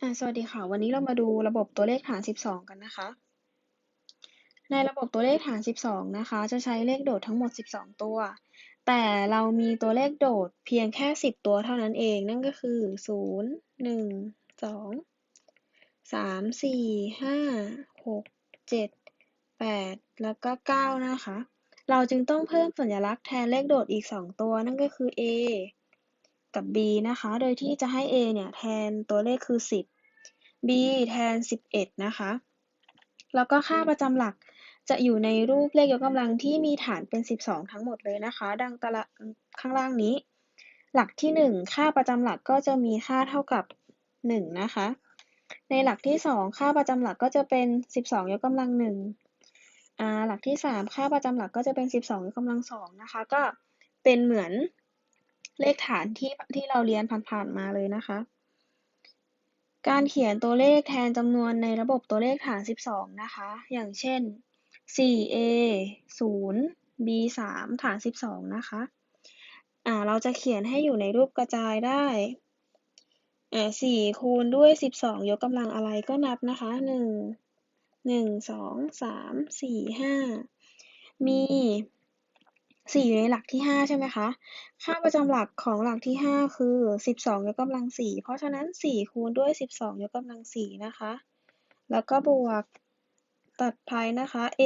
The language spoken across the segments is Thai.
อ่าสวัสดีค่ะ วันนี้เรามาดูระบบตัวเลขฐาน 12 กันนะคะ ในระบบตัวเลขฐาน 12 นะคะ จะใช้เลขโดดทั้งหมด 12 ตัว แต่เรามีตัวเลขโดดเพียงแค่ 10 ตัวเท่านั้นเอง นั่นก็คือ 0 1 2 3 4 5 6 7 8 แล้วก็ 9 นะคะ เราจึงต้องเพิ่มสัญลักษณ์แทนเลขโดดอีก 2 ตัว นั่นก็คือ a กับ b นะคะ โดยที่จะให้ a เนี่ยแทนตัวเลขคือ 10 b แทน 11 นะคะ แล้วก็ค่าประจำหลักจะอยู่ในรูปเลขยกกำลังที่มีฐานเป็น 12 ทั้งหมดเลยนะคะ ดังตารางข้างล่างนี้ หลักที่ 1 ค่าประจำหลักก็จะมีค่าเท่ากับ 1 นะคะ ในหลักที่ 2 ค่าประจำหลักก็จะเป็น 12 ยกกำลัง1อ่าหลักที่ 3 ค่าประจำหลักก็จะเป็น 12 ยกกำลัง2นะคะ ก็เป็นเหมือน เลขฐานที่ที่เราเรียนผ่านๆมาเลยนะคะ การเขียนตัวเลขแทนจำนวนในระบบตัวเลขฐาน 12 นะคะ อย่างเช่น 4a 0 b 3ฐาน 12 นะคะอ่าเราจะเขียนให้อยู่ในรูปกระจายได้อ่า4คูณด้วย 12 ยกกำลังอะไรก็นับนะคะ 1 1 2 3 4 5 มี 4อยู่ในหลักที่5ใช่ไหมคะ ค่าประจำหลักของหลักที่5คือ12ยกกำลัง4เพราะฉะนั้น4คูณด้วย12ยกกำลัง4นะคะ แล้วก็บวกตัดไยนะคะ a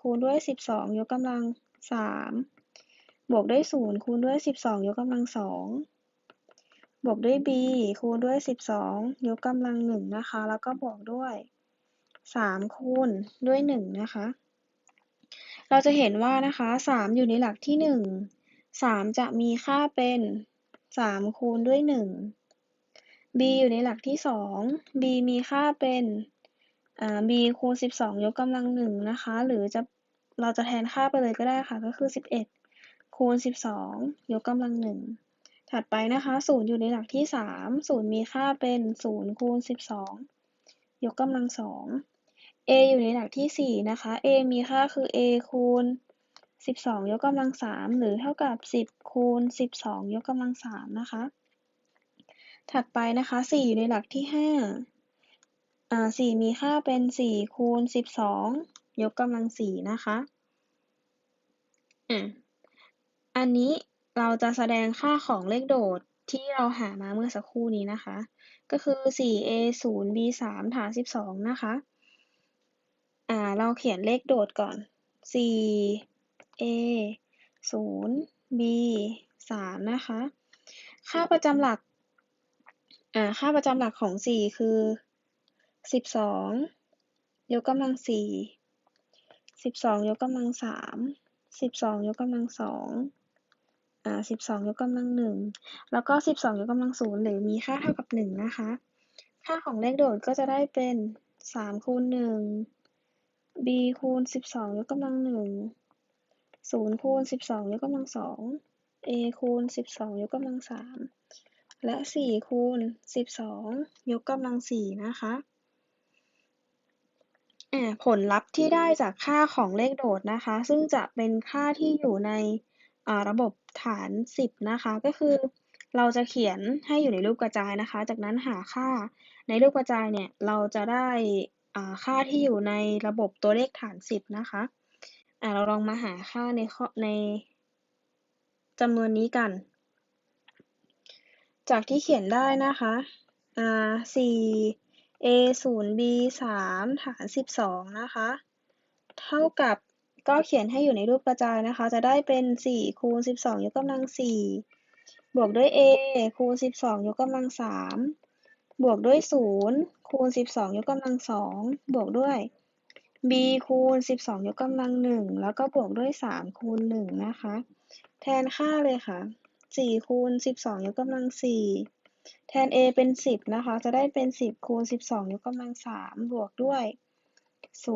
คูณด้วย12ยกกำลัง3บวกด้วย0คูณด้วย12ยกกำลัง2บวกด้วย b คูณด้วย12ยกกำลัง1นะคะ แล้วก็บวกด้วย3คูณด้วย1นะคะ เราจะเห็นว่านะคะ3อยู่ในหลักที่1 3จะมีค่าเป็น3คูณด้วย1 b อยู่ในหลักที่2 b มีค่าเป็นอ่า b คูณ12ยกกำลัง1นะคะ หรือจะเราจะแทนค่าไปเลยก็ได้ค่ะก็คือ11คูณ12ยกกำลัง1ถัดไปนะคะ0อยู่ในหลักที่3 0มีค่าเป็น0คูณ12ยกกำลัง2 a อยู่ในหลักที่ 4 นะคะ a มีค่าคือ a คูณ 12 ยกกำลัง 3 หรือเท่ากับ 10 คูณ 12 ยกกำลัง 3 นะคะ ถัดไปนะคะ 4 อยู่ในหลักที่ 5 อ่า 4 มีค่าเป็น 4 คูณ 12 ยกกำลัง 4 นะคะอะอันนี้เราจะแสดงค่าของเลขโดดที่เราหามาเมื่อสักครู่นี้นะคะ ก็คือ 4a 0 b 3ฐาน 12 นะคะ อ่า เราเขียนเลขโดดก่อน 4a 0 b 3 นะคะ ค่าประจำหลัก อ่า ค่าประจำหลักของ 4 คือ 12 ยกกำลัง 4 12 ยกกำลัง 3 12 ยกกำลัง2อ่า12ยกกำลัง1แล้วก็12ยกกำลัง0หรือมีค่าเท่ากับ1นะคะ ค่าของเลขโดดก็จะได้เป็น3คูณ1 b คูณ12ยกกำลัง1 0คูณ12ยกกำลัง2 a คูณ12ยกกำลัง3และ4คูณ12ยกกำลัง4นะคะผลลัพธ์ที่ได้จากค่าของเลขโดดนะคะ ซึ่งจะเป็นค่าที่อยู่ในระบบฐาน 10 นะคะ ก็คือเราจะเขียนให้อยู่ในรูปกระจายนะคะ จากนั้นหาค่าในรูปกระจายเนี่ย เราจะได้ อ่าค่าที่อยู่ในระบบตัวเลขฐาน10นะคะอ่าเราลองมาหาค่าในข้อในจำนวนนี้กัน จากที่เขียนได้นะคะอ่า4 a 0 b 3ฐาน12นะคะ เท่ากับก็เขียนให้อยู่ในรูปกระจายนะคะ จะได้เป็น4คูณ12ยกกำลัง4บวกด้วย a คูณ12ยกกำลัง3 บวกด้วย0คูณ12ยกกำลัง2บวกด้วย b คูณ12ยกกำลัง1แล้วก็บวกด้วย3คูณ1นะคะ แทนค่าเลยค่ะ4คูณ12ยกกำลัง4แทน a เป็น10นะคะ จะได้เป็น10คูณ12ยกกำลัง3บวกด้วย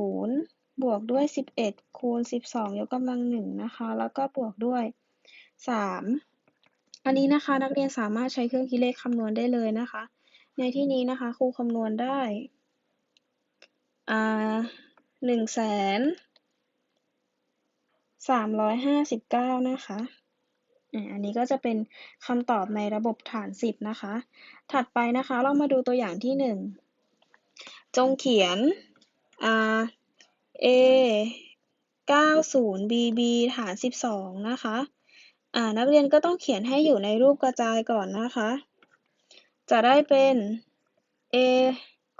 0บวกด้วย11คูณ12ยกกำลัง1นะคะ แล้วก็บวกด้วย3อันนี้นะคะนักเรียนสามารถใช้เครื่องคิดเลขคำนวณได้เลยนะคะ ในที่นี้นะคะครูคำนวณได้หนึ่งแสนสามร้อยห้าสิบเก้านะคะอันนี้ก็จะเป็นคำตอบในระบบฐานสิบนะคะ ถัดไปนะคะเรามาดูตัวอย่างที่หนึ่งจงเขียน r a 90 bb ฐาน 12 นะคะ อ่า นักเรียนก็ต้องเขียนให้อยู่ในรูปกระจายก่อนนะคะ จะได้เป็น a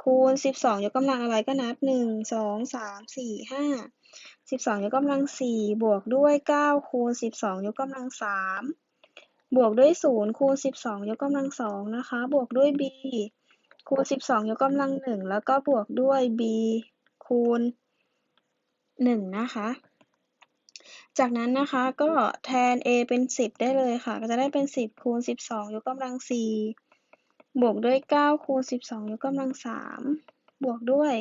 คูณ 12 ยกกำลังอะไรก็นับ 1 2 3 4 5 12 ยกกำลัง 4 บวกด้วย 9 คูณ 12 ยกกำลัง 3 บวกด้วย 0 คูณ 12 ยกกำลัง 2 นะคะ บวกด้วย b คูณ 12 ยกกำลัง 1 แล้วก็บวกด้วย b คูณ 1 นะคะ จากนั้นนะคะก็แทน a เป็น 10 ได้เลยค่ะ ก็จะได้เป็น 10 คูณ 12 ยกกำลัง 4 บวกด้วย9คูณ12ยกกำลัง3บวกด้วย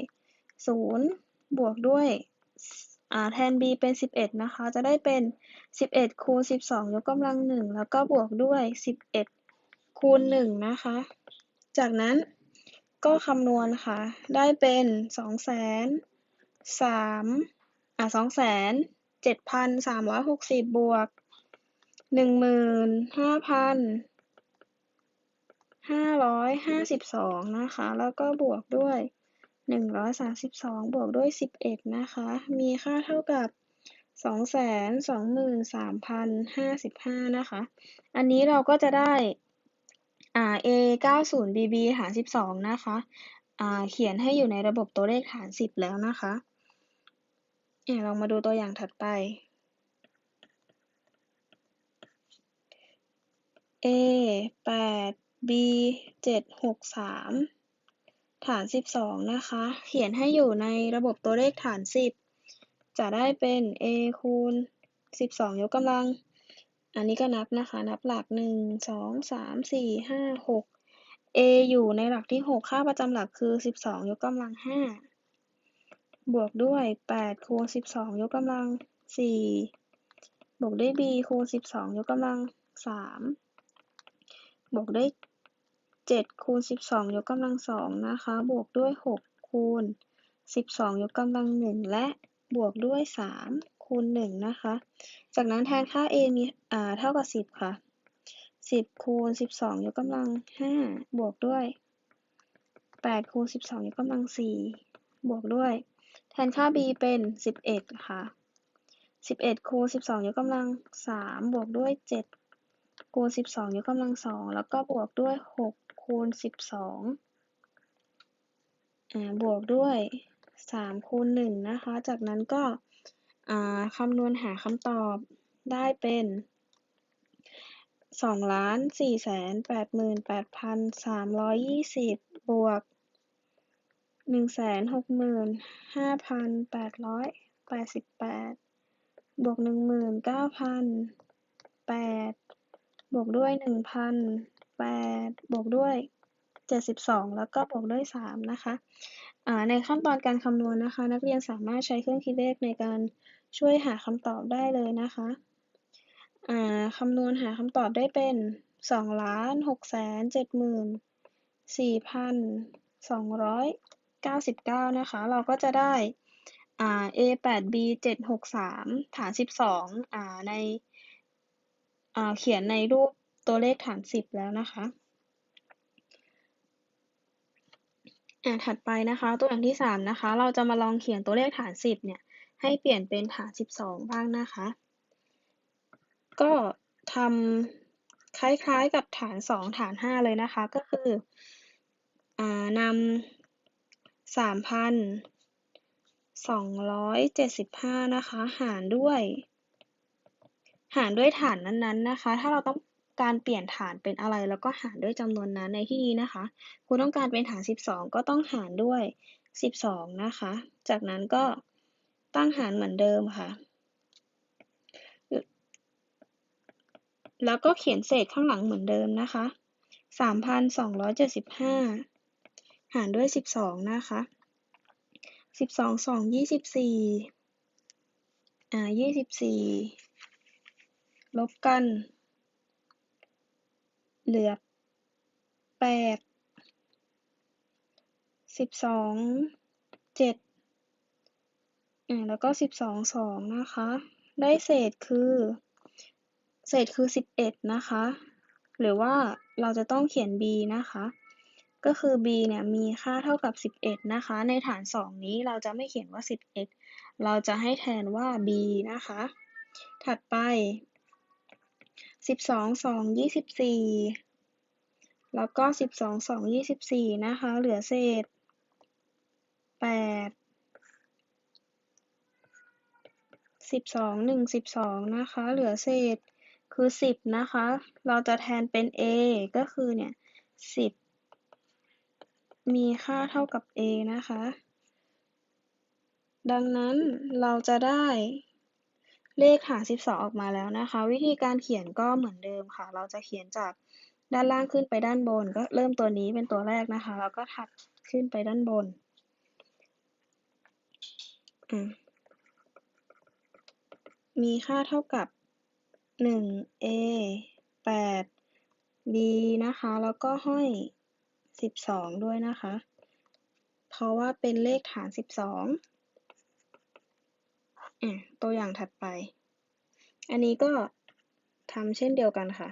0บวกด้วยแทน b เป็น 11 นะคะ จะได้เป็น 11 คูณ 12 ยกกำลัง 1 แล้วก็บวกด้วย 11 คูณ 1 นะคะ จากนั้นก็คำนวณค่ะ ได้เป็น2แสน3อ่า2แสน7,360 บวก10,500 15,552นะคะ แล้วก็บวกด้วย132บวกด้วย11นะคะ มีค่าเท่ากับ223,055นะคะ อันนี้เราก็จะได้อ่า a 90 bb ฐาน12นะคะอ่าเขียนให้อยู่ในระบบตัวเลขฐาน10แล้วนะคะอ่าเรามาดูตัวอย่างถัดไป a 8 b 7 6 3ฐาน12นะคะ เขียนให้อยู่ในระบบตัวเลขฐาน10จะได้เป็น a คูณ12ยกกำลัง อันนี้ก็นับนะคะ นับหลัก1 2 3 4 5 6 a อยู่ในหลักที่6ค่าประจำหลักคือ12ยกกำลัง5บวกด้วย8คูณ12ยกกำลัง4บวกด้วย b คูณ12ยกกำลัง3บวกด้วย 7คูณ12ยกกำลัง2นะคะ บวกด้วย6คูณ12ยกกำลัง1และบวกด้วย3คูณ1นะคะ จากนั้นแทนค่า a มีอ่าเท่ากับ10ค่ะ10คูณ12ยกกำลัง5บวกด้วย8คูณ12ยกกำลัง4บวกด้วย แทนค่า b เป็น11ค่ะ11คูณ12ยกกำลัง3บวกด้วย7คูณ12ยกกำลัง2แล้วก็บวกด้วย6 คูณ12อ่าบวกด้วย3คูณ1นะคะ จากนั้นก็คำนวณหาคำตอบได้เป็นสองล้านสี่แสนแปดหมื่นแปดพันสามร้อยยี่สิบบวกหนึ่งแสนหกหมื่นห้าพันแปดร้อยแปดสิบแปดบวกหนึ่งหมื่นเก้าพันแปดบวกด้วยหนึ่งพัน แปดบวกด้วยเจ็ดสิบสองแล้วก็บวกด้วยสามนะคะอ่าในขั้นตอนการคำนวณนะคะ นักเรียนสามารถใช้เครื่องคิดเลขในการช่วยหาคำตอบได้เลยนะคะอ่าคำนวณหาคำตอบได้เป็นสองล้านหกแสนเจ็ดหมื่นสี่พันสองร้อยเก้าสิบเก้านะคะ เราก็จะได้อ่า a แปด b เจ็ดหกสามฐานสิบสองอ่าในอ่าเขียนในรูป ตัวเลขฐานสิบแล้วนะคะอ่าถัดไปนะคะ ตัวอย่างที่สามนะคะ เราจะมาลองเขียนตัวเลขฐานสิบเนี่ย ให้เปลี่ยนเป็นฐานสิบสองบ้างนะคะ ก็ทำคล้ายๆกับฐานสองฐานห้าเลยนะคะ ก็คืออ่านำสามพันสองร้อยเจ็ดสิบห้านะคะ หารด้วย หารด้วยฐานนั้นๆนะคะ ถ้าเราต้อง การเปลี่ยนฐานเป็นอะไร แล้วก็หารด้วยจำนวนนั้นในที่นี้นะคะครูต้องการเป็นฐานสิบสองก็ต้องหารด้วยสิบสองนะคะ จากนั้นก็ตั้งหารเหมือนเดิมค่ะ แล้วก็เขียนเศษข้างหลังเหมือนเดิมนะคะสามพันสองร้อยเจ็ดสิบห้าหารด้วยสิบสองนะคะสิบสองสองยี่สิบสี่อ่ายี่สิบสี่ลบกัน เหลือแปดสิบสองเจ็ดแล้วก็สิบสองสองนะคะ ได้เศษคือ เศษคือ11นะคะ หรือว่าเราจะต้องเขียน b นะคะ ก็คือ b เนี่ยมีค่าเท่ากับ11นะคะ ในฐาน2นี้เราจะไม่เขียนว่า11เราจะให้แทนว่า b นะคะ ถัดไป สิบสองสองยี่สิบสี่แล้วก็สิบสองสองยี่สิบสี่นะคะ เหลือเศษแปดสิบสองหนึ่งสิบสองนะคะ เหลือเศษคือสิบนะคะ เราจะแทนเป็น a ก็คือเนี่ยสิบมีค่าเท่ากับ a นะคะ ดังนั้นเราจะได้ เลขหาร12 ออกมาแล้วนะคะ วิธีการเขียนก็เหมือนเดิมค่ะ เราจะเขียนจากด้านล่างขึ้นไปด้านบน ก็เริ่มตัวนี้เป็นตัวแรกนะคะ แล้วก็ถัดขึ้นไปด้านบนมมีค่าเท่ากับ 1a 8 b นะคะ แล้วก็ห้อย 12 ด้วยนะคะ เพราะว่าเป็นเลขฐาน 12 ตัวอย่างถัดไป อันนี้ก็ทำเช่นเดียวกันค่ะ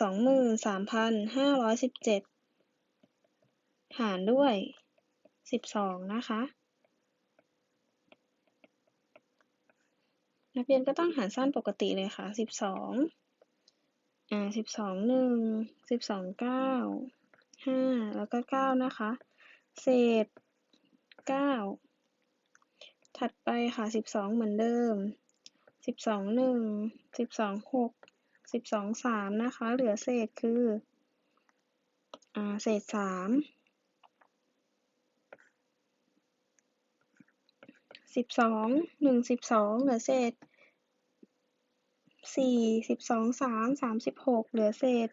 สองหมื่นสามพันห้าร้อยสิบเจ็ดหารด้วยสิบสองนะคะ นักเรียนก็ต้องหารสั้นปกติเลยค่ะสิบสองอ่าสิบสองหนึ่งสิบสองเก้าห้าแล้วก็เก้านะคะ เศษ 9ถัดไปค่ะ12เหมือนเดิม12 1 12 6 12 3นะคะ เหลือเศษคืออ่าเศษ3สิบสองหนึ่งสิบสองเหลือเศษสี่สิบสองสามสามสิบหกเหลือเศษ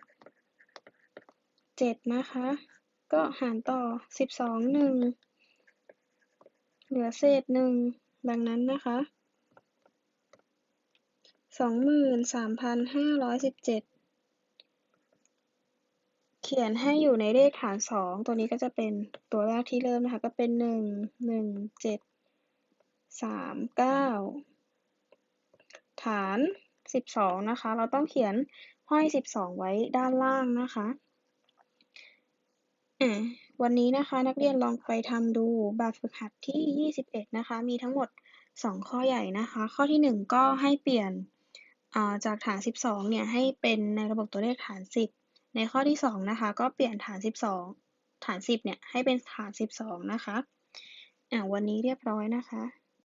เจ็ดนะคะ ก็หารต่อสิบสองหนึ่ง เหลือเศษหนึ่งดังนั้นนะคะสองหมื่นสามพันห้าร้อยสิบเจ็ดเขียนให้อยู่ในเลขฐานสองตัวนี้ก็จะเป็นตัวแรกที่เริ่มนะคะ ก็เป็นหนึ่งหนึ่งเจ็ดสามเก้าฐานสิบสองนะคะ เราต้องเขียนห้อยสิบสองไว้ด้านล่างนะคะ อะวันนี้นะคะนักเรียนลองไปทำดูแบบฝึกหัดที่ 21 นะคะ มีทั้งหมด 2 ข้อใหญ่นะคะ ข้อที่ 1 ก็ให้เปลี่ยนาจากฐาน 12 เนี่ย ให้เป็นในระบบตัวเลขฐาน 10 ในข้อที่ 2 นะคะ ก็เปลี่ยนฐาน 12 ฐาน 10 เนี่ย ให้เป็นฐาน 12 นะคะ อ่า วันนี้เรียบร้อยนะคะ